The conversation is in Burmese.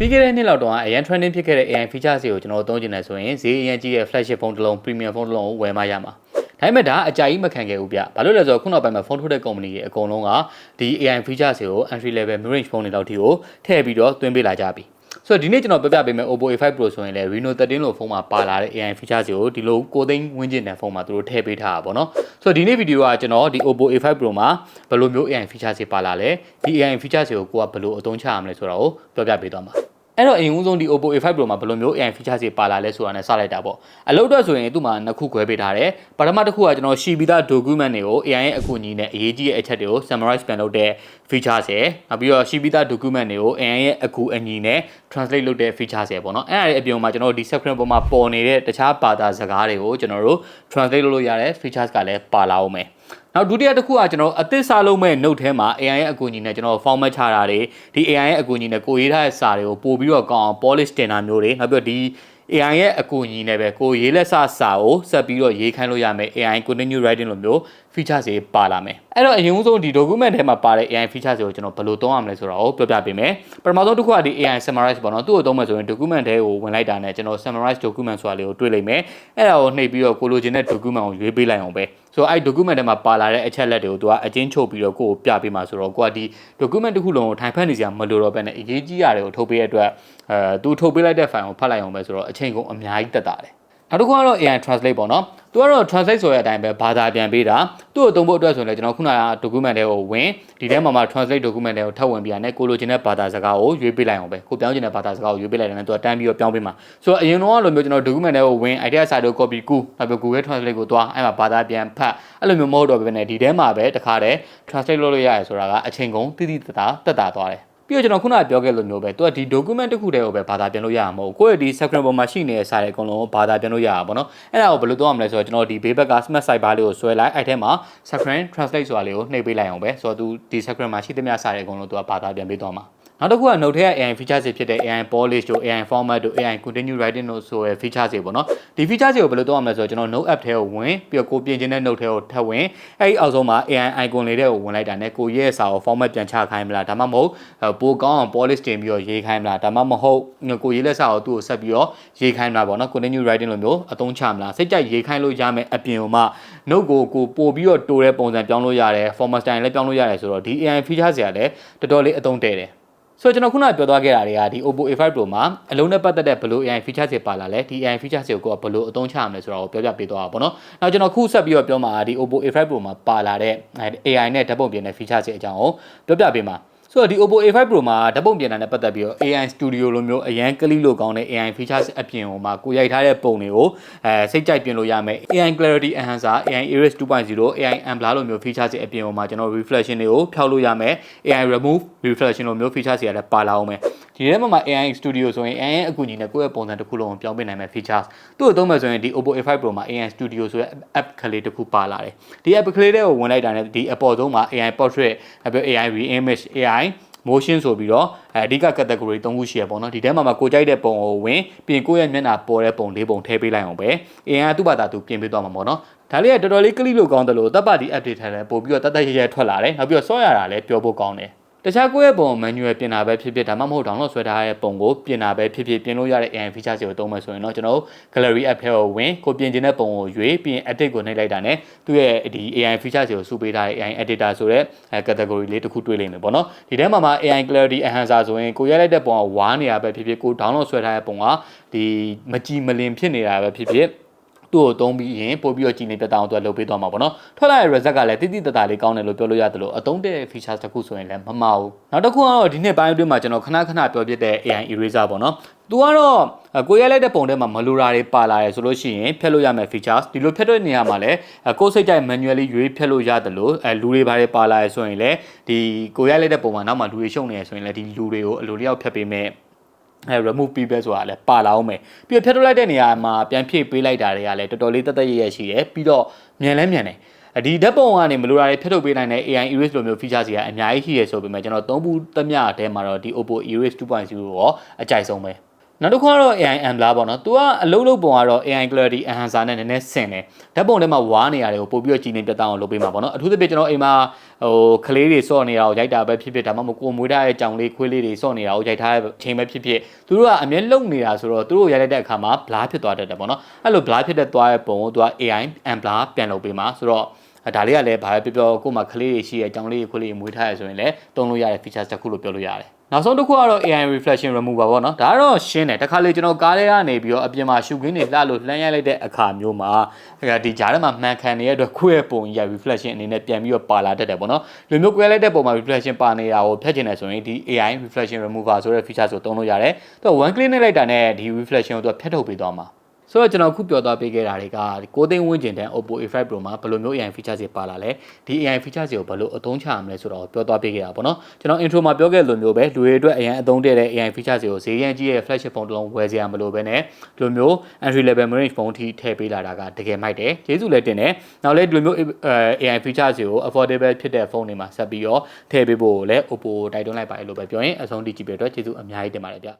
ပြီးခဲ့တဲ့နှစ်လောက်တော့အရန် trending ဖြစ်ခဲ့တဲ့ AI features တွေကိုကျွန်တော်တို့သုံးကျင်တယ်ဆိုရင်ဈေးအရန်ကြီးတဲ့ flagship ဖုန်းတစ်လုံး premium ဖုန်းတစ်လုံးကိုဝယ်မှရမှာဒါပေမဲ့ဒါအကြိုက်ကြီးမခံခဲ့ဘူးဗျ။ဘာလို့လဲဆိုတော့ခုနောက်ပိုင်းမှာဖုန်းထုတ်တဲ့ company တွေအကုန်လုံးကဒီ AI features တွေကို entry level mid range ဖုန်းတွေလောက်ထိကိုထည့်ပြီးတော့သွင်းပေးလာကြပြီ။ ဆိုတော့ဒီနေ့ကျွန်တော်ပြပြပေးမယ် Oppo A5 Pro ဆိုရင်လည်း Reno 13လို့ဖုန်းမှာပါလာတဲ့ AI features တွေကိုဒီလိုကိုသိန်းဝန်းကျင်တဲ့ဖုန်းမှာသူတို့ထည့်ပေးထားတာပေါ့နော်။ဆိုတော့ဒီနေ့ဗီဒီယိုကကျွန်တော်ဒီ Oppo A5 Pro မှာဘယ်လိုမျိုး AI features တွေပါလာလဲ။ဒီ AI features တွေကိုကိုကဘယ်လိုအသုံးချရမလဲဆိုတာကိုပြောပြပေးသွားမှာ။ အဲ့တော့အရင်ဦးဆုံးဒီ Oppo A5 Pro မှာဘယ်လိုမျိုး AI features တွေပါလာလဲဆိုတာနဲ့စလိုက်တာပေါ့အလုပ်တော့ဆိုရင်သူ့မှာနှစ်ခုခွဲပေးထားတယ်ပထမတစ်ခုကကျွန်တော်ရှိပြီးသား document တွေကို AI ရဲ့အကူအညီနဲ့အရေးကြီးတဲ့အချက်တွေကို summarize ပြန်လုပ်တဲ့ features ရယ်နောက်ပြီးတော့ရှိပြီးသား document တွေကို AI ရဲ့အကူအညီနဲ့ translate လုပ်တဲ့ features ရယ်ပေါ့နော်အဲ့ဒါရဲ့အပြင်မှာကျွန်တော်တို့ဒီ screen ပေါ်မှာပေါ်နေတဲ့တခြားဘာသာစကားတွေကိုကျွန်တော်တို့ translate လုပ်လို့ရတဲ့ features ကလည်းပါလာအောင်မယ် နောက်ဒုတိယတစ်ခုကကျွန်တော်အသစ်စားလုံးမဲ့ note ထဲမှာ AI ရဲ့အကူအညီနဲ့ကျွန်တော် format ချတာတွေဒီ AI ရဲ့အကူအညီနဲ့ကိုရေးထားတဲ့စာတွေကိုပို့ပြီးတော့ကောင်းအောင် polish တင်တာမျိုးတွေနောက်ပြီးတော့ဒီ AI ရဲ့အကူအညီနဲ့ပဲကိုရေးလက်စစာကိုဆက်ပြီးတော့ရေးခိုင်းလို့ရမယ် AI continue writing လိုမျိုး feature တွေပါလာမယ်အဲ့တော့အရင်ဆုံးဒီ document ထဲမှာပါတဲ့ AI feature တွေကိုကျွန်တော်ဘယ်လိုသုံးရမလဲဆိုတာကိုပြောပြပေးမယ်ပထမဆုံးတစ်ခုကဒီ AI summarize ပေါ့နော်သူ့ကိုသုံးမယ်ဆိုရင် document ထဲကိုဝင်လိုက်တာနဲ့ကျွန်တော် summarize document ဆိုတာလေးကိုတွေ့လိမ့်မယ်အဲ့ဒါကိုနှိပ်ပြီးတော့ကိုလိုချင်တဲ့ document ကိုရွေးပေးလိုက်အောင်ပဲ ဆိုတော့အဲ့ document ထဲမှာပါလာတဲ့အချက်လက်တွေကိုသူကအချင်းချုပ်ပြီးတော့ကိုကိုပြပေးမှာဆိုတော့ကိုကဒီ document တစ်ခုလုံးကိုထိုင်ဖက်နေစရာမလိုတော့ဘဲနဲ့အရေးကြီးရတယ်ကိုထုတ်ပေးရတဲ့အတွက်အဲသူထုတ်ပေးလိုက်တဲ့ file ကိုဖတ်လိုက်အောင်ပဲဆိုတော့အချိန်ကုန်အများကြီးတက်တာတယ် နောက်တစ်ခုကတော့ AI translate ပေါ့နော်သူကတော့ translate ဆိုတဲ့အတိုင်းပဲဘာသာပြန်ပေးတာသူ့ကိုသုံးဖို့အတွက်ဆိုရင်လည်းကျွန်တော်ခုနက document တွေကိုဝင်ဒီထဲမှာမှ translate document တွေကိုထပ်ဝင်ပြရတယ်ကိုလိုချင်တဲ့ဘာသာစကားကိုရွေးပေးလိုက်အောင်ပဲကိုပြောင်းချင်တဲ့ဘာသာစကားကိုရွေးပေးလိုက်တယ်နဲ့သူကတန်းပြီးတော့ပြောင်းပေးမှာဆိုတော့အရင်တော့လိုမျိုးကျွန်တော် document တွေကိုဝင် idea site ကို copy ကူနောက်ပြီး Google Translate ကိုသွားအဲ့မှာဘာသာပြန်ဖတ်အဲ့လိုမျိုးမဟုတ်တော့ဘဲနဲ့ဒီထဲမှာပဲတခါတည်း translate လုပ်လို့ရတယ်ဆိုတာကအချိန်ကုန်တိတိတသားတက်တာသွားတယ် ပြီးတော့ကျွန်တော်ခုနကပြောခဲ့လိုမျိုးပဲသူကဒီ document တစ်ခုတည်းကိုပဲဘာသာပြန်လို့ရမှာမဟုတ်ကိုယ့်ရဲ့ဒီ screen ပေါ်မှာရှိနေတဲ့စာတွေအကုန်လုံးကိုဘာသာပြန်လို့ရတာပေါ့နော်အဲ့ဒါကိုဘယ်လိုသုံးရမလဲဆိုတော့ကျွန်တော်ဒီဘေးဘက်က smart site bar လေးကိုဆွဲလိုက်အဲ့ထဲမှာ screen translate ဆိုတာလေးကိုနှိပ်ပေးလိုက်အောင်ပဲဆိုတော့သူဒီ screen မှာရှိသမျှစာတွေအကုန်လုံးသူကဘာသာပြန်ပေးသွားမှာ နောက်တစ်ခုက note ထဲက AI feature တွေဖြစ်တဲ့ AI polish တို့ AI format တို့ AI continue writing တို့ဆိုရယ် feature တွေပေါ့နော်ဒီ feature တွေကိုဘယ်လိုသုံးရမလဲဆိုတော့ကျွန်တော် note app ထဲကိုဝင်ပြီးတော့ကိုပြင်ခြင်းတဲ့ note ထဲကိုထပ်ဝင်အဲ့ဒီအောက်ဆုံးမှာ AI icon လေးတွေကိုဝင်လိုက်တာနဲ့ကိုရဲ့စာကို format ပြန်ချခိုင်းမလားဒါမှမဟုတ်ပိုကောင်းအောင် polish တင်ပြီးတော့ရေးခိုင်းမလားဒါမှမဟုတ်ကိုရေးလက်စာကိုသူ့ကိုဆက်ပြီးတော့ရေးခိုင်းမလားပေါ့နော် continue writing လိုမျိုးအသုံးချမလားစိတ်ကြိုက်ရေးခိုင်းလို့ရမယ်အပြင်မှာ note ကိုကိုပို့ပြီးတော့တိုးတဲ့ပုံစံပြောင်းလို့ရတယ် format style လည်းပြောင်းလို့ရတယ်ဆိုတော့ဒီ AI feature တွေကလည်းတော်တော်လေးအသုံးတည့်တယ် ဆိုတော့ကျွန်တော်ခုနပြောသွားခဲ့တာတွေကဒီ Oppo A5 Pro မှာအလုံးနဲ့ပတ်သက်တဲ့ဘယ်လို AI feature တွေပါလာလဲဒီ AI feature တွေကိုဘယ်လိုအသုံးချရမလဲဆိုတာကိုပြောပြပေးသွားတာပေါ့နော်။နောက်ကျွန်တော်ခုဆက်ပြီးတော့ပြောမှာဒီ Oppo A5 Pro မှာပါလာတဲ့ AI နဲ့ဓာတ်ပုံပြင်တဲ့ feature တွေအကြောင်းကိုပြောပြပေးမှာ။ ဆိုတော့ဒီ Oppo A5 Pro မှာဓာတ်ပုံပြင်တာနဲ့ပတ်သက်ပြီးတော့ AI Studio လိုမျိုးအရန်ကလိလို့ကောင်းတဲ့ AI features အပြင်ဟိုမှာကိုရိုက်ထားတဲ့ပုံတွေကိုအဲစိတ်ကြိုက်ပြင်လို့ရမယ် AI Clarity Enhancer AI Iris 2.0 AI Ambler လိုမျိုး features အပြင်ဟိုမှာကျွန်တော် reflection တွေကိုဖျောက်လို့ရမယ် AI Remove Reflection လိုမျိုး features တွေလည်းပါလာအောင်မယ် ဒီထဲမှာမှာ AI Studio ဆိုရင် AI ရဲ့အကူအညီနဲ့ကိုယ့်ရဲ့ပုံစံတစ်ခုလုံးကိုပြောင်းပေးနိုင်မယ့် features သူ့ကိုသုံးမယ်ဆိုရင်ဒီ Oppo A5 Pro မှာ AI Studio ဆိုတဲ့ app ကလေးတစ်ခုပါလာတယ်ဒီ app ကလေးတွေကိုဝင်လိုက်တာနဲ့ဒီ app ပေါ်ဆုံးမှာ AI portrait နောက်ပြီး AI reimage AI motion ဆိုပြီးတော့အဲအဓိက category 3ခုရှိရပေါ့နော်ဒီထဲမှာမှာကိုကြိုက်တဲ့ပုံကိုဝင်ပြင်ကိုယ့်ရဲ့မျက်နှာပေါ်တဲ့ပုံလေးပုံထည့်ပေးလိုက်အောင်ပဲအင်အားသူ့ဘာသာသူပြင်ပေးသွားမှာပေါ့နော်ဒါလေးကတော်တော်လေးကလိလို့ကောင်းတယ်လို့တပ်ပါတီ update ထားတယ်ပို့ပြီးတော့တတ်တတ်ရရထွက်လာတယ်နောက်ပြီးတော့ဆော့ရတာလည်းပြောဖို့ကောင်းတယ် တခြားကိုယ့်ရဲ့ပုံ manual ပြင်တာပဲဖြစ်ဖြစ်ဒါမှမဟုတ် download ဆွဲထားတဲ့ပုံကိုပြင်တာပဲဖြစ်ဖြစ်ပြင်လို့ရတဲ့ AI feature တွေကိုသုံးမယ်ဆိုရင်တော့ကျွန်တော် gallery app ထဲကိုဝင်ကိုပြင်ချင်တဲ့ပုံကိုရွေးပြီးရင် edit ကိုနှိပ်လိုက်တာနဲ့သူ့ရဲ့ဒီ AI feature တွေကိုစုပေးထားတဲ့ AI editor ဆိုတဲ့ category လေးတစ်ခုတွေ့လိမ့်မယ်ပေါ့နော်ဒီထဲမှာမှာ AI clarity enhancer ဆိုရင်ကိုရိုက်လိုက်တဲ့ပုံကဝါးနေတာပဲဖြစ်ဖြစ်ကို download ဆွဲထားတဲ့ပုံကဒီမကြည်မလင်ဖြစ်နေတာပဲဖြစ်ဖြစ် သူ့ကိုသုံးပြီးရင်ပို့ပြီးတော့ကြည်နေပြတ်အောင်သူကလုပ်ပေးသွားမှာပေါ့နော်ထွက်လာတဲ့ result ကလည်းတိတိတသားလေးကောင်းတယ်လို့ပြောလို့ရတယ်လို့အသုံးတဲ့ features တစ်ခုဆိုရင်လည်းမမှားဘူးနောက်တစ်ခုကတော့ဒီနှစ်ပိုင်းအတွင်းမှာကျွန်တော်ခဏခဏပြောပြတဲ့ AI eraser ပေါ့နော်သူကတော့ကိုရိုက်လိုက်တဲ့ပုံထဲမှာမလိုတာတွေပါလာတယ်ဆိုလို့ရှိရင်ဖျက်လို့ရမယ့် features ဒီလိုဖျက်တဲ့နေရာမှာလည်းကိုယ်စိတ်ကြိုက် manually ရွေးဖျက်လို့ရတယ်လို့အဲလူတွေဘာတွေပါလာရဆိုရင်လည်းဒီကိုရိုက်လိုက်တဲ့ပုံမှာနောက်မှလူတွေရှုံနေရဆိုရင်လည်းဒီလူတွေကိုအလိုလျောက်ဖျက်ပေးမယ် အဲ remove ပြီးပဲဆိုတာလည်းပါလာအောင်မယ်ပြီးတော့ဖြတ်ထုတ်လိုက်တဲ့နေရာမှာပြန်ဖြည့်ပေးလိုက်တာတွေကလည်းတော်တော်လေးတက်တက်ရရရှိတယ်ပြီးတော့မြန်လဲမြန်တယ်ဒီဓာတ်ပုံကနေမလိုတာတွေဖြတ်ထုတ်ပေးနိုင်တဲ့ AI Iris လိုမျိုး feature တွေကအများကြီးရှိရဆိုပေမဲ့ကျွန်တော်သုံးဘူးသမျှအထဲမှာတော့ဒီ Oppo Iris 2.0ရောအကြိုက်ဆုံးပဲ နောက်တစ်ခုကတော့ AI Ambler ပေါ့နော်။ तू ကအလုံးလုံးပုံကတော့ AI Clarity Enhancer နဲ့နည်းနည်းဆင်တယ်။ဓာတ်ပုံထဲမှာဝါးနေရတယ်ကိုပို့ပြီးတော့ကြည်နေပြတ်သားအောင်လုပ်ပေးမှာပေါ့နော်။အထူးသဖြင့်ကျွန်တော်အိမ်မှာဟိုကလေးတွေစော့နေတာကိုရိုက်တာပဲဖြစ်ဖြစ်ဒါမှမဟုတ်ကိုမွေးထားတဲ့ကြောင်လေးခွေးလေးတွေစော့နေတာကိုရိုက်ထားတဲ့အချိန်ပဲဖြစ်ဖြစ်သူတို့ကအမြဲလုံနေတာဆိုတော့သူတို့ရိုက်လိုက်တဲ့အခါမှာ blur ဖြစ်သွားတတ်တယ်ပေါ့နော်။အဲ့လို blur ဖြစ်တဲ့သွားတဲ့ပုံကို तू က AI Ambler ပြန်လုပ်ပေးမှာဆိုတော့ဒါလေးကလည်းဘာပဲပြောပြောကို့မှာကလေးတွေရှိရဲ့အကြောင်းလေးတွေခွေးလေးတွေမွေးထားရဆိုရင်လည်းတုံးလို့ရတဲ့ features တစ်ခုလို့ပြောလို့ရတယ် နောက်ဆုံးတစ်ခုကတော့ AI reflection remover ပေါ့နော်ဒါကတော့ရှင်းတယ်တခါလေကျွန်တော်ကားထဲကနေပြီးတော့အပြင်မှာရှုခင်းတွေလှလို့လှမ်းရိုက်လိုက်တဲ့အခါမျိုးမှာဒီကြားထဲမှာမှန်ခံနေတဲ့အတွက်ခွဲပုံကြီး reflection အနေနဲ့ပြန်ပြီးတော့ပါလာတတ်တယ်ပေါ့နော်လူမျိုးကွဲလိုက်တဲ့ပုံမှာ reflection ပါနေတာကိုဖျက်ချင်တယ်ဆိုရင်ဒီ AI reflection remover ဆိုတဲ့ feature ဆိုသုံးလို့ရတယ်သူက one click နဲ့လိုက်တာနဲ့ဒီ reflection ကိုသူကဖျက်ထုတ်ပေးသွားမှာ ဆိုတော့ကျွန်တော်ခုပြောသွားပေးခဲ့တာတွေက6သိန်းဝန်းကျင်တန်း Oppo A5 Pro မှာဘယ်လိုမျိုး AI feature တွေပါလာလဲဒီ AI feature တွေကိုဘယ်လိုအသုံးချရမလဲဆိုတော့ပြောသွားပေးခဲ့တာပေါ့နော်ကျွန်တော် intro မှာပြောခဲ့လိုမျိုးပဲလူတွေအတွက်အရင်အသုံးတည့်တဲ့ AI feature တွေကိုဈေးရန်ကြီးရဲ့ flagship phone တစ်လုံးဝယ်စရာမလိုဘဲနဲ့ဒီလိုမျိုး entry level range phone ထိထည့်ပေးလာတာကတကယ်မိုက်တယ်ကျေးဇူးလည်းတင်တယ်နောက်လည်းဒီလိုမျိုး AI feature တွေကို affordable ဖြစ်တဲ့ phone တွေမှာဆက်ပြီးတော့ထည့်ပေးဖို့လည်း Oppo တိုက်တွန်းလိုက်ပါတယ်လို့ပဲပြောရင်အဆုံးထိကြည့်ပေးအတွက်ကျေးဇူးအများကြီးတင်ပါတယ်ဗျ